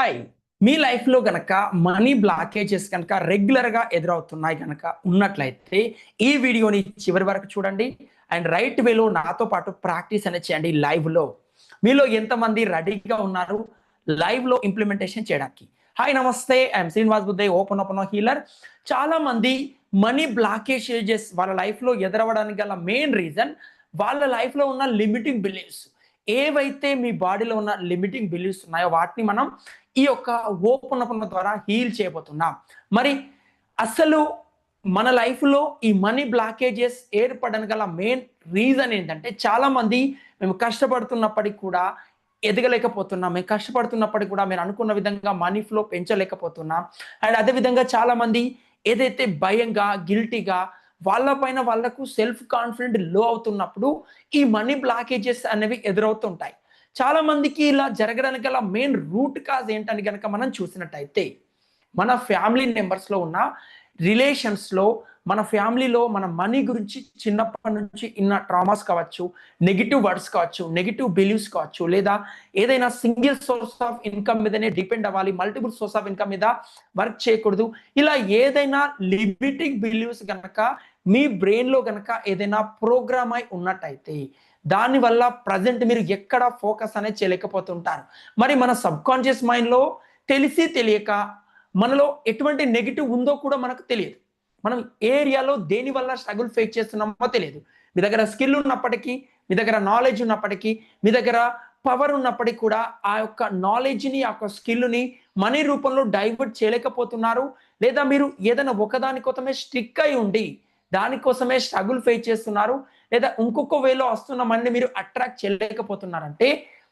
Hi మీ లైఫ్లో గనక మనీ బ్లాకేజెస్ కనుక రెగ్యులర్గా ఎదురవుతున్నాయి కనుక ఉన్నట్లయితే ఈ వీడియోని చివరి వరకు చూడండి. అండ్ రైట్ వేలో నాతో పాటు ప్రాక్టీస్ అనేది చేయండి లైవ్లో మీలో ఎంతమంది రెడీగా ఉన్నారు? లైవ్లో ఇంప్లిమెంటేషన్ చేయడానికి. హాయ్ నమస్తే. I'm Srinivas Buddhe open open healer చాలామంది మనీ బ్లాకేజెస్ వాళ్ళ లైఫ్లో ఎదురవడానికి గల మెయిన్ రీజన్ వాళ్ళ లైఫ్లో ఉన్న లిమిటింగ్ బిలీఫ్స్ ఏవైతే మీ బాడీలో ఉన్న లిమిటింగ్ బిలీఫ్స్ ఉన్నాయో వాటిని మనం ఈ యొక్క ఓపెన్ ద్వారా హీల్ చేయబోతున్నాం. మరి అసలు మన లైఫ్లో ఈ మనీ బ్లాకేజెస్ ఏర్పడడానికి గల మెయిన్ రీజన్ ఏంటంటే చాలా మంది మేము కష్టపడుతున్నప్పటికి కూడా ఎదగలేకపోతున్నాం. మేము కష్టపడుతున్నప్పటికీ కూడా మీరు అనుకున్న విధంగా మనీ ఫ్లో పెంచలేకపోతున్నాం. అండ్ అదేవిధంగా చాలా మంది ఏదైతే భయంగా గిల్టీగా వాళ్ళపైన వాళ్ళకు సెల్ఫ్ కాన్ఫిడెంట్లో అవుతున్నప్పుడు ఈ మనీ బ్లాకేజెస్ అనేవి ఎదురవుతుంటాయి. చాలా మందికి ఇలా జరగడానికి గల మెయిన్ రూట్ కాజ్ ఏంటని కనుక మనం చూసినట్టయితే మన ఫ్యామిలీ మెంబర్స్లో ఉన్న రిలేషన్స్లో మన ఫ్యామిలీలో మన మనీ గురించి చిన్నప్పటి నుంచి ఇన్న ట్రామాస్ కావచ్చు నెగిటివ్ వర్డ్స్ కావచ్చు నెగిటివ్ బిలీవ్స్ కావచ్చు లేదా ఏదైనా సింగిల్ సోర్స్ ఆఫ్ ఇన్కమ్ మీదనే డిపెండ్ అవ్వాలి మల్టిపుల్ సోర్స్ ఆఫ్ ఇన్కమ్ మీద వర్క్ చేయకూడదు. ఇలా ఏదైనా లిమిటింగ్ బిలీవ్స్ కనుక మీ బ్రెయిన్లో కనుక ఏదైనా ప్రోగ్రామ్ అయి ఉన్నట్టయితే దానివల్ల ప్రజెంట్ మీరు ఎక్కడ ఫోకస్ అనేది చేయలేకపోతుంటారు. మరి మన సబ్ కాన్షియస్ మైండ్లో తెలిసి తెలియక మనలో ఎటువంటి నెగిటివ్ ఉందో కూడా మనకు తెలియదు. మనం ఏ ఏరియాలో దేని వల్ల స్ట్రగుల్ ఫేస్ చేస్తున్నామో తెలియదు. మీ దగ్గర స్కిల్ ఉన్నప్పటికీ మీ దగ్గర నాలెడ్జ్ ఉన్నప్పటికీ మీ దగ్గర పవర్ ఉన్నప్పటికీ కూడా ఆ యొక్క నాలెడ్జ్ని ఆ యొక్క స్కిల్ని మనీ రూపంలో డైవర్ట్ చేయలేకపోతున్నారు. లేదా మీరు ఏదైనా ఒకదాని కోసమే స్ట్రిక్ అయి ఉండి దానికోసమే స్ట్రగుల్ ఫేస్ చేస్తున్నారు. లేదా ఇంకొక వేలో వస్తున్న మనీ మీరు attract చేయలేకపోతున్నారంటే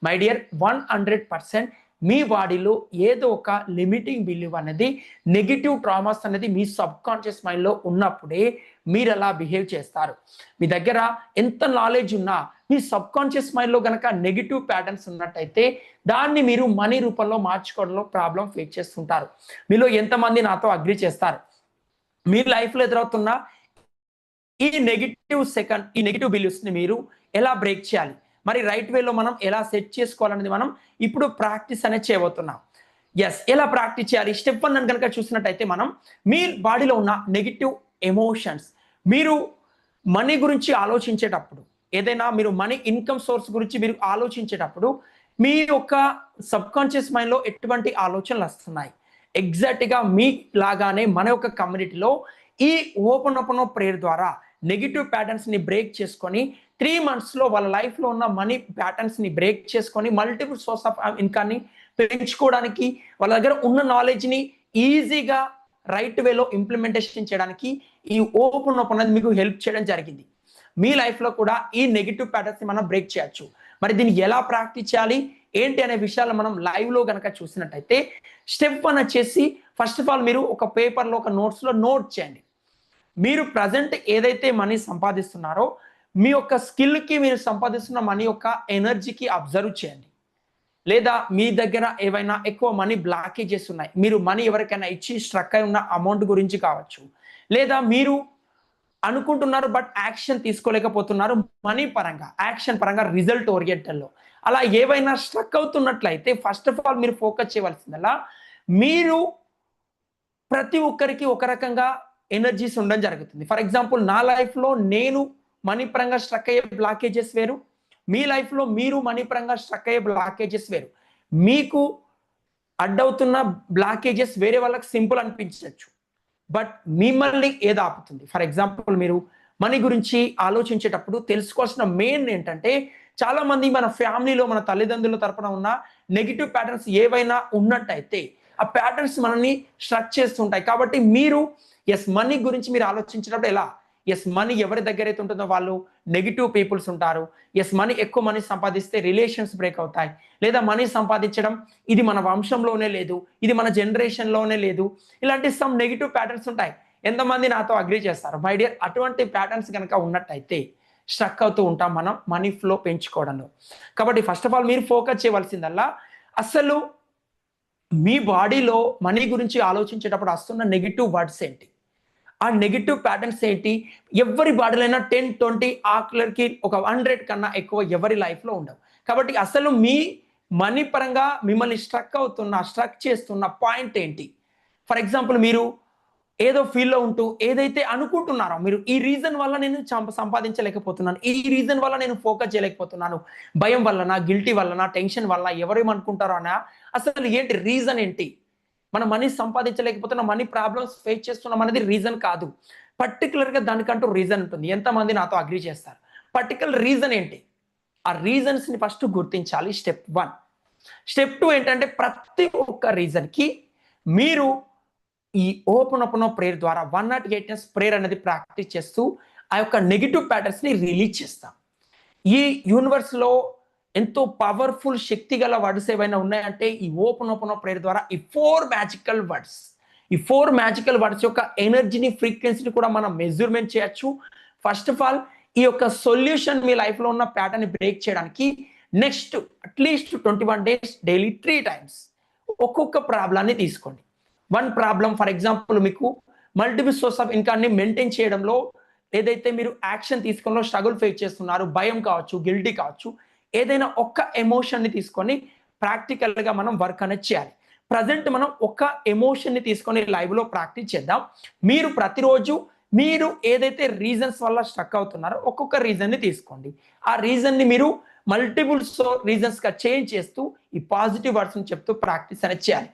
my dear one hundred percent మీ బాడీలో ఏదో ఒక లిమిటింగ్ బిలీవ్ అనేది నెగిటివ్ ట్రామాస్ అనేది మీ సబ్ కాన్షియస్ మైండ్లో ఉన్నప్పుడే మీరు ఎలా బిహేవ్ చేస్తారు. మీ దగ్గర ఎంత నాలెడ్జ్ ఉన్నా మీ సబ్ కాన్షియస్ మైండ్లో కనుక నెగిటివ్ ప్యాటర్న్స్ ఉన్నట్టయితే దాన్ని మీరు మనీ రూపంలో మార్చుకోవడంలో ప్రాబ్లం ఫేస్ చేస్తుంటారు. మీలో ఎంతమంది నాతో అగ్రి చేస్తారు? మీ లైఫ్లో ఎదురవుతున్న ఈ నెగిటివ్ సెకండ్ ఈ నెగిటివ్ బిలీవ్స్ని మీరు ఎలా బ్రేక్ చేయాలి? మరి రైట్ వేలో మనం ఎలా సెట్ చేసుకోవాలనేది మనం ఇప్పుడు ప్రాక్టీస్ అనేది చేయబోతున్నాం. ఎస్ ఎలా ప్రాక్టీస్ చేయాలి? స్టెప్ వన్ అని కనుక చూసినట్టయితే మనం మీ బాడీలో ఉన్న నెగిటివ్ ఎమోషన్స్ మీరు మనీ గురించి ఆలోచించేటప్పుడు ఏదైనా మీరు మనీ ఇన్కమ్ సోర్స్ గురించి మీరు ఆలోచించేటప్పుడు మీ యొక్క సబ్ కాన్షియస్ మైండ్లో ఎటువంటి ఆలోచనలు వస్తున్నాయి? ఎగ్జాక్ట్గా మీ లాగానే మన యొక్క కమ్యూనిటీలో ఈ ఓపెన్ ఓపెన్ ప్రేయర్ ద్వారా నెగిటివ్ ప్యాటర్న్స్ని బ్రేక్ చేసుకొని త్రీ మంత్స్లో వాళ్ళ లైఫ్లో ఉన్న మనీ ప్యాటర్న్స్ని బ్రేక్ చేసుకొని మల్టిపుల్ సోర్స్ ఆఫ్ ఇన్కాన్ని పెంచుకోవడానికి వాళ్ళ దగ్గర ఉన్న నాలెడ్జ్ని ఈజీగా రైట్ వేలో ఇంప్లిమెంటేషన్ చేయడానికి ఈ ఓపెన్ ఓపెన్ అనేది మీకు హెల్ప్ చేయడం జరిగింది. మీ లైఫ్లో కూడా ఈ నెగిటివ్ ప్యాటర్న్స్ని మనం బ్రేక్ చేయొచ్చు. మరి దీన్ని ఎలా ప్రాక్టీస్ చేయాలి? ఏంటి అనే విషయాలు మనం లైవ్లో కనుక చూసినట్టయితే స్టెప్ వన్ వచ్చేసి ఫస్ట్ ఆఫ్ ఆల్ మీరు ఒక పేపర్లో ఒక నోట్స్లో నోట్ చేయండి. మీరు ప్రజెంట్ ఏదైతే మనీ సంపాదిస్తున్నారో మీ యొక్క స్కిల్కి మీరు సంపాదిస్తున్న మనీ యొక్క ఎనర్జీకి అబ్జర్వ్ చేయండి. లేదా మీ దగ్గర ఏవైనా ఎక్కువ మనీ బ్లాకేజెస్ ఉన్నాయి మీరు మనీ ఎవరికైనా ఇచ్చి స్ట్రక్ అయి ఉన్న అమౌంట్ గురించి కావచ్చు. లేదా మీరు అనుకుంటున్నారు బట్ యాక్షన్ తీసుకోలేకపోతున్నారు మనీ పరంగా యాక్షన్ పరంగా రిజల్ట్ ఓరియంటల్లో అలా ఏవైనా స్ట్రక్ అవుతున్నట్లయితే ఫస్ట్ ఆఫ్ ఆల్ మీరు ఫోకస్ చేయవలసిందల్లా మీరు ప్రతి ఒక్కరికి ఒక రకంగా ఎనర్జీస్ ఉండడం జరుగుతుంది. ఫర్ ఎగ్జాంపుల్ నా లైఫ్లో నేను మనీ పరంగా స్ట్రక్ అయ్యే బ్లాకేజెస్ వేరు. మీ లైఫ్లో మీరు మనీ పరంగా స్ట్రక్ అయ్యే బ్లాకేజెస్ వేరు. మీకు అడ్డవుతున్న బ్లాకేజెస్ వేరే వాళ్ళకి సింపుల్ అనిపించవచ్చు. బట్ మిమ్మల్ని ఏది ఆపుతుంది? ఫర్ ఎగ్జాంపుల్ మీరు మనీ గురించి ఆలోచించేటప్పుడు తెలుసుకోవాల్సిన మెయిన్ ఏంటంటే చాలామంది మన ఫ్యామిలీలో మన తల్లిదండ్రుల తరపున ఉన్న నెగిటివ్ ప్యాటర్న్స్ ఏవైనా ఉన్నట్టయితే ఆ ప్యాటర్న్స్ మనల్ని స్ట్రక్ చేస్తుంటాయి. కాబట్టి మీరు ఎస్ మనీ గురించి మీరు ఆలోచించేటప్పుడు ఎలా? ఎస్ మనీ ఎవరి దగ్గర అయితే ఉంటుందో వాళ్ళు నెగిటివ్ పీపుల్స్ ఉంటారు. ఎస్ మనీ ఎక్కువ మనీ సంపాదిస్తే రిలేషన్స్ బ్రేక్ అవుతాయి. లేదా మనీ సంపాదించడం ఇది మన వంశంలోనే లేదు ఇది మన జనరేషన్లోనే లేదు. ఇలాంటి సమ్ నెగిటివ్ ప్యాటర్న్స్ ఉంటాయి. ఎంతమంది నాతో అగ్రి చేస్తారు? మై డియర్ అటువంటి ప్యాటర్న్స్ కనుక ఉన్నట్టయితే స్ట్రక్ అవుతూ ఉంటాం మనం మనీ ఫ్లో పెంచుకోవడంలో. కాబట్టి ఫస్ట్ ఆఫ్ ఆల్ మీరు ఫోకస్ చేయవలసిందల్లా అసలు మీ బాడీలో మనీ గురించి ఆలోచించేటప్పుడు వస్తున్న నెగిటివ్ వర్డ్స్ ఏంటి? ఆ నెగిటివ్ ప్యాటర్న్స్ ఏంటి? ఎవరి బాడీలైనా టెన్ ట్వంటీ ఆకులకి ఒక హండ్రెడ్ కన్నా ఎక్కువ ఎవరి లైఫ్లో ఉండవు. కాబట్టి అసలు మీ మనీ పరంగా మిమ్మల్ని స్ట్రక్ అవుతున్న స్ట్రక్ చేస్తున్న పాయింట్ ఏంటి? ఫర్ ఎగ్జాంపుల్ మీరు ఏదో ఫీల్లో ఉంటూ ఏదైతే అనుకుంటున్నారో మీరు ఈ రీజన్ వల్ల నేను సంపాదించలేకపోతున్నాను ఈ రీజన్ వల్ల నేను ఫోకస్ చేయలేకపోతున్నాను భయం వల్లనా గిల్టీ వల్లనా టెన్షన్ వల్ల ఎవరేమనుకుంటారో అన్న అసలు ఏంటి రీజన్ ఏంటి? మనం మనీ సంపాదించలేకపోతున్న మనీ ప్రాబ్లమ్స్ ఫేస్ చేస్తున్నాం అనేది రీజన్ కాదు. పర్టికులర్గా దానికంటూ రీజన్ ఉంటుంది. ఎంతమంది నాతో అగ్రి చేస్తారు? పర్టికులర్ రీజన్ ఏంటి? ఆ రీజన్స్ని ఫస్ట్ గుర్తించాలి స్టెప్ వన్ స్టెప్ టూ ఏంటంటే ప్రతి ఒక్క రీజన్కి మీరు ఈ ఓపెన్ ఓపెన్ ప్రేయర్ ద్వారా వన్ నాట్ ఎయిట్నెస్ ప్రేయర్ అనేది ప్రాక్టీస్ చేస్తూ ఆ యొక్క నెగిటివ్ ప్యాటర్న్స్ని రిలీజ్ చేస్తాం. ఈ యూనివర్స్లో ఎంతో పవర్ఫుల్ శక్తి గల వర్డ్స్ ఏవైనా ఉన్నాయంటే ఈ ఓపెన్ ఓపెన్ ప్రేయర్ ద్వారా ఈ ఫోర్ మ్యాజికల్ వర్డ్స్ ఈ ఫోర్ మ్యాజికల్ వర్డ్స్ యొక్క ఎనర్జీని ఫ్రీక్వెన్సీని కూడా మనం మెజర్మెంట్ చేయొచ్చు. ఫస్ట్ ఆఫ్ ఆల్ ఈ యొక్క సొల్యూషన్ మీ లైఫ్లో ఉన్న ప్యాటర్న్ బ్రేక్ చేయడానికి next at least twenty one days daily three times ఒక్కొక్క ప్రాబ్లాన్ని తీసుకోండి. వన్ ప్రాబ్లం ఫర్ ఎగ్జాంపుల్ మీకు మల్టిపుల్ సోర్స్ ఆఫ్ ఇన్కామ్ని మెయింటైన్ చేయడంలో ఏదైతే మీరు యాక్షన్ తీసుకోవడంలో స్ట్రగుల్ ఫేస్ చేస్తున్నారు భయం కావచ్చు గిల్టీ కావచ్చు ఏదైనా ఒక్క ఎమోషన్ని తీసుకొని ప్రాక్టికల్గా మనం వర్క్ అనేది చేయాలి. ప్రజెంట్ మనం ఒక ఎమోషన్ని తీసుకొని లైవ్లో ప్రాక్టీస్ చేద్దాం. మీరు ప్రతిరోజు మీరు ఏదైతే రీజన్స్ వల్ల స్ట్రక్ అవుతున్నారో ఒక్కొక్క రీజన్ని తీసుకోండి. ఆ రీజన్ని మీరు మల్టిపుల్ సో రీజన్స్గా చేంజ్ చేస్తూ ఈ పాజిటివ్ వర్డ్స్ని చెప్తూ ప్రాక్టీస్ అనేది చేయాలి.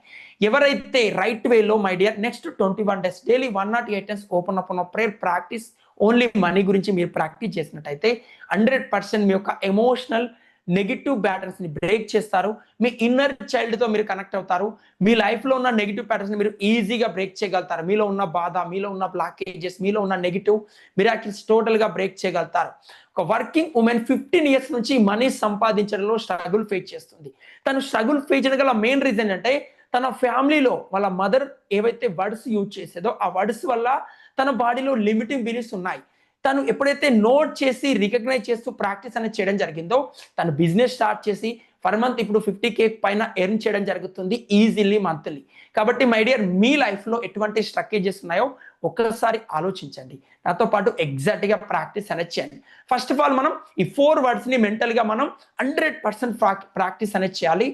ఎవరైతే రైట్ వేలో my dear next twenty one days daily one not eight times open up prayer practice only money గురించి మీరు ప్రాక్టీస్ చేసినట్టయితే హండ్రెడ్ పర్సెంట్ మీ యొక్క ఎమోషనల్ నెగిటివ్ని బ్రేక్ చేస్తారు. మీ ఇన్నర్ చైల్డ్తో మీరు కనెక్ట్ అవుతారు. మీ లైఫ్లో ఉన్న నెగిటివ్ని మీరు ఈజీగా బ్రేక్ చేయగలుగుతారు. మీలో ఉన్న బాధ మీలో ఉన్న బ్లాకేజెస్ మీలో ఉన్న నెగిటివ్ మిరాకిల్స్ టోటల్గా బ్రేక్ చేయగలుగుతారు. ఒక వర్కింగ్ ఉమెన్ ఫిఫ్టీన్ ఇయర్స్ నుంచి మనీ సంపాదించడంలో స్ట్రగుల్ ఫేస్ చేస్తుంది. తను స్ట్రగుల్ ఫేస్ చేయడం గల మెయిన్ రీజన్ అంటే తన ఫ్యామిలీలో వాళ్ళ మదర్ ఏవైతే వర్డ్స్ యూజ్ చేసేదో ఆ వర్డ్స్ వల్ల తన బాడీలో లిమిటింగ్ బిలీఫ్స్ ఉన్నాయి. తను ఎప్పుడైతే నోట్ చేసి రికగ్నైజ్ చేస్తూ ప్రాక్టీస్ అనేది చేయడం జరిగిందో తను బిజినెస్ స్టార్ట్ చేసి పర్ మంత్ ఇప్పుడు ఫిఫ్టీ కే పైన ఎర్న్ చేయడం జరుగుతుంది ఈజీలీ మంత్లీ. కాబట్టి మై డియర్ మీ లైఫ్లో ఎటువంటి స్ట్రక్కేజెస్ ఉన్నాయో ఒక్కసారి ఆలోచించండి. నాతో పాటు ఎగ్జాక్ట్గా ప్రాక్టీస్ అనేది చేయండి. ఫస్ట్ ఆఫ్ ఆల్ మనం ఈ ఫోర్ వర్డ్స్ని మెంటల్గా మనం హండ్రెడ్ పర్సెంట్ ప్రాక్టీస్ అనేది చేయాలి.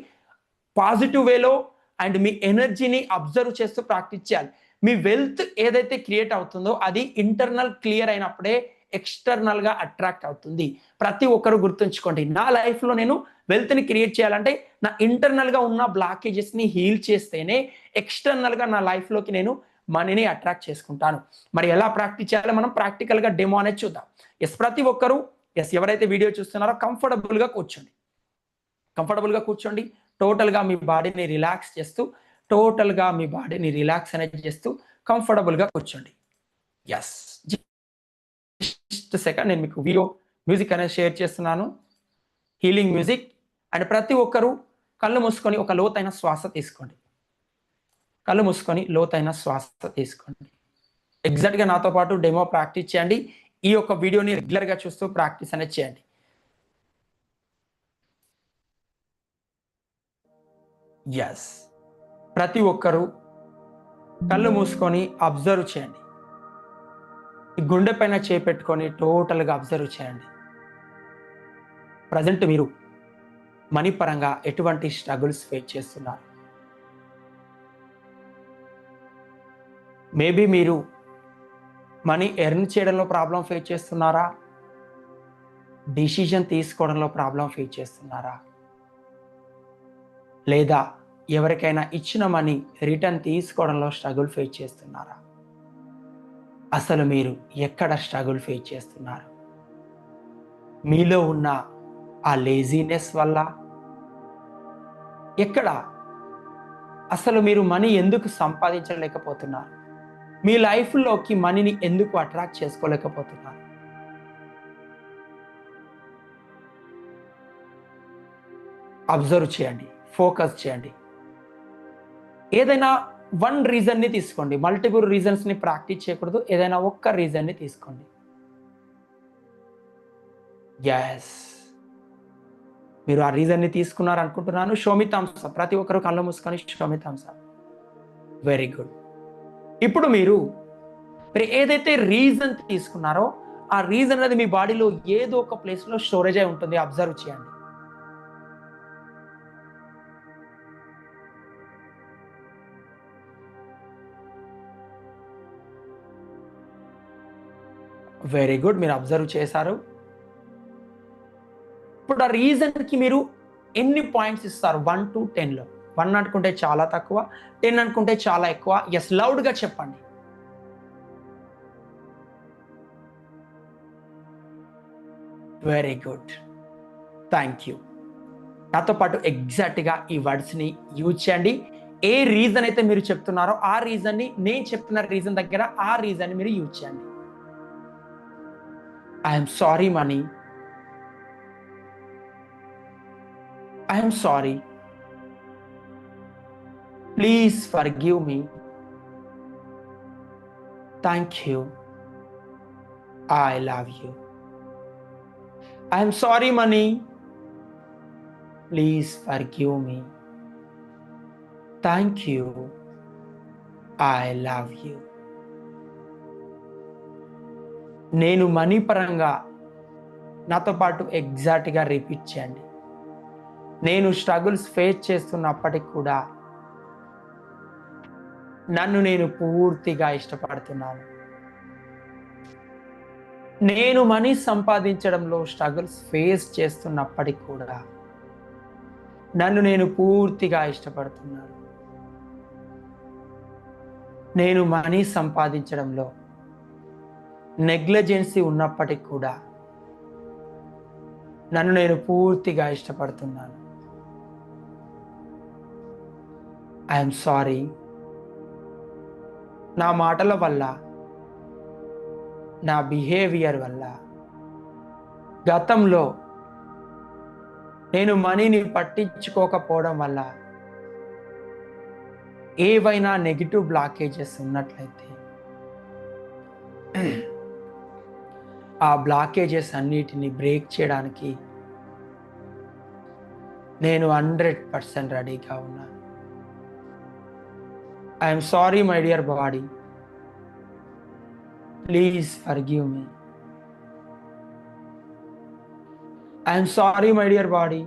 పాజిటివ్ వేలో అండ్ మీ ఎనర్జీని అబ్జర్వ్ చేస్తూ ప్రాక్టీస్ చేయాలి. మీ వెల్త్ ఏదైతే క్రియేట్ అవుతుందో అది ఇంటర్నల్ క్లియర్ అయినప్పుడే ఎక్స్టర్నల్గా అట్రాక్ట్ అవుతుంది. ప్రతి ఒక్కరు గుర్తుంచుకోండి నా లైఫ్లో నేను వెల్త్ని క్రియేట్ చేయాలంటే నా ఇంటర్నల్గా ఉన్న బ్లాకేజెస్ని హీల్ చేస్తేనే ఎక్స్టర్నల్గా నా లైఫ్లోకి నేను మనీని అట్రాక్ట్ చేసుకుంటాను. మరి ఎలా ప్రాక్టీస్ చేయాలో మనం ప్రాక్టికల్గా డెమో అనేది చూద్దాం. ఎస్ ప్రతి ఒక్కరు ఎస్ ఎవరైతే వీడియో చూస్తున్నారో కంఫర్టబుల్గా కూర్చోండి. కంఫర్టబుల్గా కూర్చోండి. టోటల్గా మీ బాడీని రిలాక్స్ చేస్తూ టోటల్గా మీ బాడీని రిలాక్స్ అనేది చేస్తూ కంఫర్టబుల్గా కూర్చోండి. ఎస్ జస్ట్ సెకండ్ నేను మీకు వీడియో మ్యూజిక్ అనేది షేర్ చేస్తున్నాను. హీలింగ్ మ్యూజిక్ అండ్ ప్రతి ఒక్కరూ కళ్ళు మూసుకొని ఒక లోతైన శ్వాస తీసుకోండి. కళ్ళు మూసుకొని లోతైన శ్వాస తీసుకోండి. ఎగ్జాక్ట్గా నాతో పాటు డెమో ప్రాక్టీస్ చేయండి. ఈ యొక్క వీడియోని రెగ్యులర్గా చూస్తూ ప్రాక్టీస్ అనేది చేయండి. ఎస్ ప్రతి ఒక్కరూ కళ్ళు మూసుకొని అబ్జర్వ్ చేయండి. ఈ గుండె పైన చేపెట్టుకొని టోటల్గా అబ్జర్వ్ చేయండి. ప్రజెంట్ మీరు మనీ పరంగా ఎటువంటి స్ట్రగుల్స్ ఫేస్ చేస్తున్నారు? మేబీ మీరు మనీ ఎర్న్ చేయడంలో ప్రాబ్లం ఫేస్ చేస్తున్నారా? డిసిజన్ తీసుకోవడంలో ప్రాబ్లం ఫేస్ చేస్తున్నారా? లేదా ఎవరికైనా ఇచ్చిన మనీ రిటర్న్ తీసుకోవడంలో స్ట్రగుల్ ఫేస్ చేస్తున్నారా? అసలు మీరు ఎక్కడ స్ట్రగుల్ ఫేస్ చేస్తున్నారు? మీలో ఉన్న ఆ లేజీనెస్ వల్ల? ఎక్కడ? అసలు మీరు మనీ ఎందుకు సంపాదించలేకపోతున్నారు? మీ లైఫ్లోకి మనీని ఎందుకు అట్రాక్ట్ చేసుకోలేకపోతున్నారు? అబ్జర్వ్ చేయండి ఫోకస్ చేయండి. ఏదైనా వన్ రీజన్ని తీసుకోండి. మల్టిపుల్ రీజన్స్ని ప్రాక్టీస్ చేయకూడదు. ఏదైనా ఒక్క రీజన్ని తీసుకోండి. ఎస్ మీరు ఆ రీజన్ని తీసుకున్నారు అనుకుంటున్నాను షోమితాంస ప్రతి ఒక్కరు కళ్ళు మూసుకొని షోమితాంస వెరీ గుడ్ ఇప్పుడు మీరు మీరు ఏదైతే రీజన్ తీసుకున్నారో ఆ రీజన్ అనేది మీ బాడీలో ఏదో ఒక ప్లేస్లో స్టోరేజ్ అయి ఉంటుంది. అబ్జర్వ్ చేయండి. వెరీ గుడ్ మీరు అబ్జర్వ్ చేశారు. ఇప్పుడు ఆ రీజన్కి మీరు ఎన్ని పాయింట్స్ ఇస్తారు? వన్ టు టెన్లో వన్ అనుకుంటే చాలా తక్కువ. టెన్ అనుకుంటే చాలా ఎక్కువ. ఎస్ లౌడ్గా చెప్పండి. వెరీ గుడ్ థ్యాంక్ యూ నాతో పాటు ఎగ్జాక్ట్గా ఈ వర్డ్స్ని యూజ్ చేయండి. ఏ రీజన్ అయితే మీరు చెప్తున్నారో ఆ రీజన్ని నేను చెప్తున్న రీజన్ దగ్గర ఆ రీజన్ని మీరు యూజ్ చేయండి. I am sorry, Mani. I am sorry. Please forgive me. Thank you. I love you. I am sorry, Mani. Please forgive me. Thank you. I love you. నేను మనీ పరంగా నాతో పాటు ఎగ్జాక్ట్గా రిపీట్ చేయండి. నేను స్ట్రగుల్స్ ఫేస్ చేస్తున్నప్పటికి కూడా నన్ను నేను పూర్తిగా ఇష్టపడుతున్నాను. నేను మనీ సంపాదించడంలో స్ట్రగుల్స్ ఫేస్ చేస్తున్నప్పటికి కూడా నన్ను నేను పూర్తిగా ఇష్టపడుతున్నాను. నేను మనీ సంపాదించడంలో నెగ్లజెన్సీ ఉన్నప్పటికి కూడా నన్ను నేను పూర్తిగా ఇష్టపడుతున్నాను. ఐఎమ్ సారీ నా మాటల వల్ల నా బిహేవియర్ వల్ల గతంలో నేను మనీని పట్టించుకోకపోవడం వల్ల ఏవైనా నెగిటివ్ బ్లాకేజెస్ ఉన్నట్లయితే ఆ బ్లాకేజెస్ అన్నిటిని బ్రేక్ చేయడానికి నేను హండ్రెడ్ పర్సెంట్ రెడీగా ఉన్నాను. I'm sorry my dear body please forgive me I'm sorry my dear body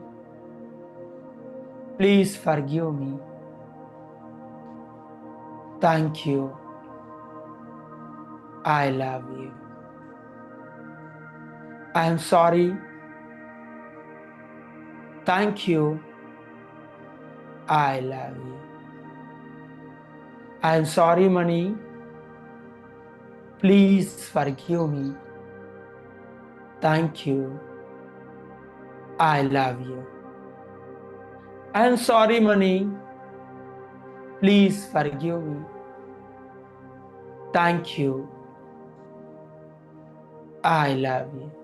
please forgive me thank you I love you I am sorry. Thank you. I love you. I am sorry, money. Please forgive me. Thank you. I love you. I am sorry, money. Please forgive me. Thank you. I love you.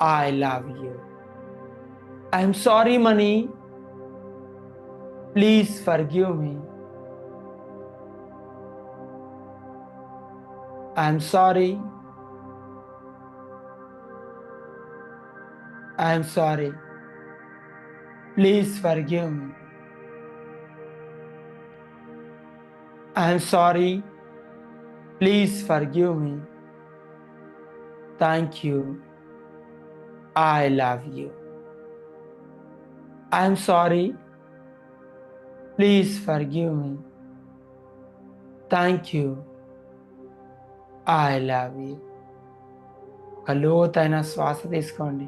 I love you. I am sorry, money. Please forgive me. I am sorry. I am sorry. Please forgive me. I am sorry. Please forgive me. Thank you. I love you. I am sorry. Please forgive me. Thank you I love you ఒక లోతైన శ్వాస తీసుకోండి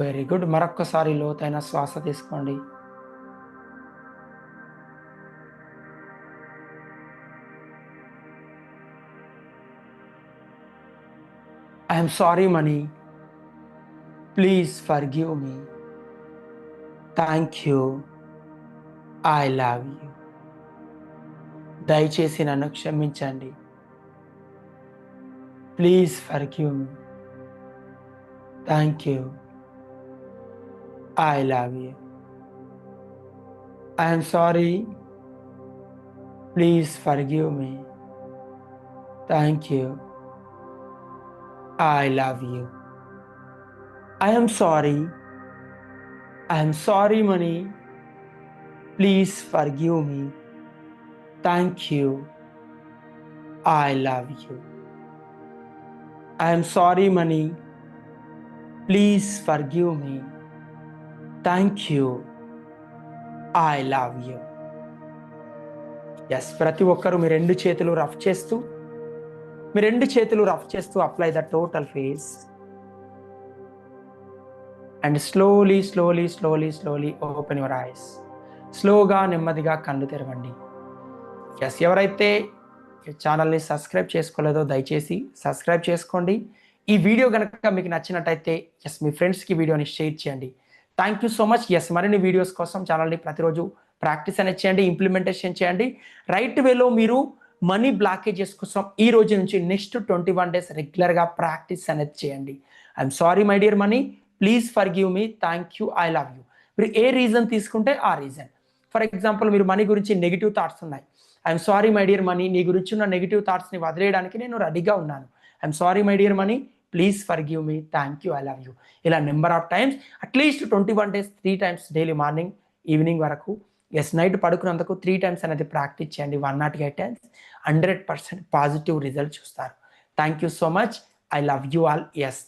very good మరొక్కసారి లోతైన శ్వాస తీసుకోండి I'm sorry money please forgive me thank you I love you దయచేసి నన్ను క్షమించండి. Please forgive me thank you I love you I am sorry. Please forgive me. Thank you. I love you. I am sorry. I am sorry, money. Please forgive me. Thank you. I love you. I am sorry, money. Please forgive me. Thank you I love you yes ప్రతి ఒక్కరు మీ రెండు చేతులు rough చేస్తూ మీ రెండు చేతులు rough చేస్తూ apply the total face and slowly slowly slowly slowly open your eyes స్లోగా నెమ్మదిగా కళ్ళు తెరవండి. ఎస్ ఎవరైతే ఛానల్ని సబ్స్క్రైబ్ చేసుకోలేదో దయచేసి సబ్స్క్రైబ్ చేసుకోండి. ఈ వీడియో కనుక మీకు నచ్చినట్టయితే ఎస్ మీ ఫ్రెండ్స్కి వీడియోని షేర్ చేయండి. Thank you so much yes మరిన్ని వీడియోస్ కోసం ఛానల్ని ప్రతిరోజు ప్రాక్టీస్ అనేది చేయండి ఇంప్లిమెంటేషన్ చేయండి. రైట్ వేలో మీరు మనీ బ్లాకేజెస్ కోసం ఈ రోజు నుంచి నెక్స్ట్ ట్వంటీ వన్ డేస్ రెగ్యులర్గా ప్రాక్టీస్ అనేది చేయండి. I'm sorry my dear money please forgive me thank you I love you మీరు ఏ రీజన్ తీసుకుంటే ఆ రీజన్ ఫర్ ఎగ్జాంపుల్ మీరు మనీ గురించి నెగిటివ్ థాట్స్ ఉన్నాయి. I'm sorry my dear money నీ గురించి ఉన్న నెగిటివ్ థాట్స్ని వదిలేయడానికి నేను రెడీగా ఉన్నాను. I'm sorry my dear money please forgive me thank you I love you ఇలా number of times at least twenty one days three times daily morning evening వరకు ఎస్ నైట్ పడుకున్నందుకు త్రీ టైమ్స్ అనేది practice చేయండి. One not eight times hundred percent positive result చూస్తారు. Thank you so much I love you all yes